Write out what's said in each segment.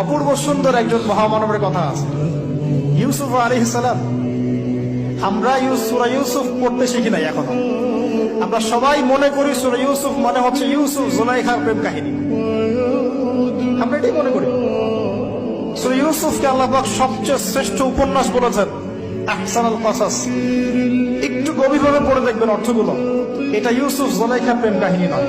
অপূর্ব সুন্দর একজন মহামানবের কথা আছে। ইউসুফ আলী সালাম। আমরা সূরা ইউসুফ পড়তে শিখি নাই এখনও। আমরা সবাই মনে করি সুরা ইউসুফ মানে হচ্ছে ইউসুফ জোলাইখার প্রেম কাহিনী। আমরা এটাই মনে করি। সুরা ইউসুফকে আল্লাহবাক সবচেয়ে শ্রেষ্ঠ উপন্যাস বলেছেন আহসানুল কাসাস। একটু গভীরভাবে পড়ে দেখবেন অর্থগুলো। এটা ইউসুফ জোলাইখার প্রেম কাহিনী নয়।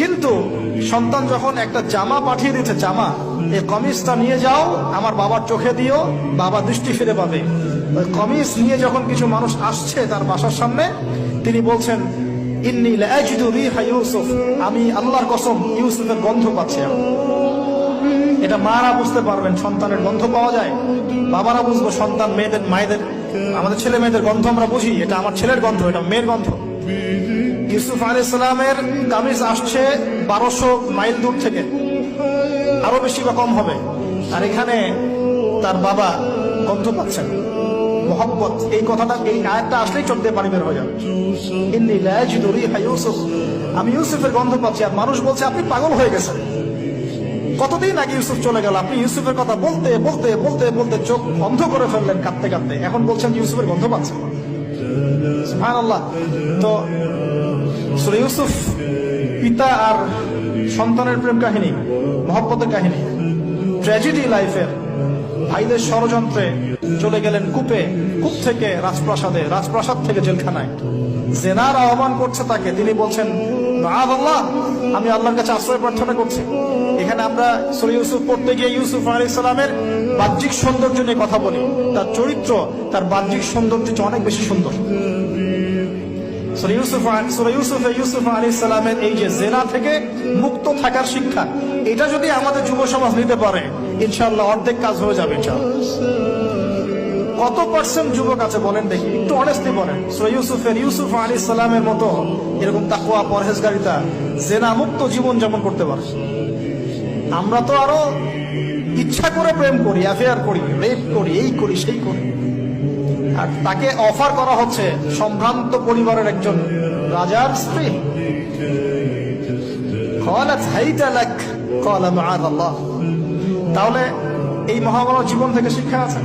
কিন্তু সন্তান যখন একটা জামা পাঠিয়ে দিচ্ছে জামা এই কমিজটা নিয়ে যাও, আমার বাবার চোখে দিও, বাবা দৃষ্টি ফিরে পাবে। কমিজ নিয়ে যখন কিছু মানুষ আসছে তার বাসার সামনে, তিনি বলছেন, ইন্নি ইউসুফ, আমি আল্লাহর কসম ইউসুফের গন্ধ পাচ্ছি। এটা মারা বুঝতে পারবেন, সন্তানের গন্ধ পাওয়া যায়। বাবারা বুঝব সন্তান মেয়েদের, মায়েদের, আমাদের ছেলে মেয়েদের গন্ধ আমরা বুঝি, এটা আমার ছেলের গন্ধ, এটা মেয়ের গন্ধ। ইউসুফ আলী ইসলামের কামিজ আসছে বারোশো মাইল দূর থেকে। আরও বেশি বা কম হবে। আর এখানে তার বাবা গন্ধ পাচ্ছেন। মোহাম্মত এই কথাটা, এই আয়াতটা আসলেই দিয়ে পানি বের হয়ে যাবে। ইউসুফ। আমি ইউসুফের গন্ধ পাচ্ছি। আর মানুষ বলছে, আপনি পাগল হয়ে গেছেন। কতদিন আগে ইউসুফ চলে গেল? আপনি ইউসুফের কথা বলতে বলতে বলতে বলতে চোখ বন্ধ করে ফেললেন কাঁদতে কাঁদতে। এখন বলছেন ইউসুফের গন্ধ পাচ্ছেন। সুবহানাল্লাহ। তো সূরা ইউসুফ পিতা আর সন্তানের প্রেম কাহিনী মহব্বতের কাহিনী ট্র্যাজেডি লাইফের ভাইদের ষড়যন্ত্রে চলে গেলেন কূপে, কূপ থেকে রাজপ্রাসাদে, রাজপ্রাসাদ থেকে জেলখানায়। জেনার আহ্বান করছে তাকে, তিনি বলছেন আল্লাহ, আমি আল্লাহর কাছে আশ্রয় প্রার্থনা করছি। এখানে আমরা সূরা ইউসুফ পড়তে গিয়ে ইউসুফ আলাইহিস সালামের বাহ্যিক সৌন্দর্য নিয়ে কথা বলি। তার চরিত্র, তার বাহ্যিক সৌন্দর্য অনেক বেশি সুন্দর। ইউসুফ সালামের এই যে জেনা থেকে মুক্ত থাকার শিক্ষা, এটা যদি আমাদের নিতে পারে, ইনশাআল্লাহ অর্ধেক কাজ হয়ে যাবে কত পার্সেন্ট যুবক আছে বলেন দেখি, একটু বলেন। সূরা ইউসুফের ইউসুফ সালামের মতো এরকম পরহেজগারিতা, জেনা মুক্ত জীবন যাপন করতে পারে। আমরা তো আরও ইচ্ছা করে প্রেম করি অ্যাফেয়ার করি রেপ করি, এই করি, সেই করি। আর তাকে অফার করা হচ্ছে সম্ভ্রান্ত পরিবারের একজন রাজার স্ত্রী। তাহলে এই মহামানব জীবন থেকে শিক্ষা আছে?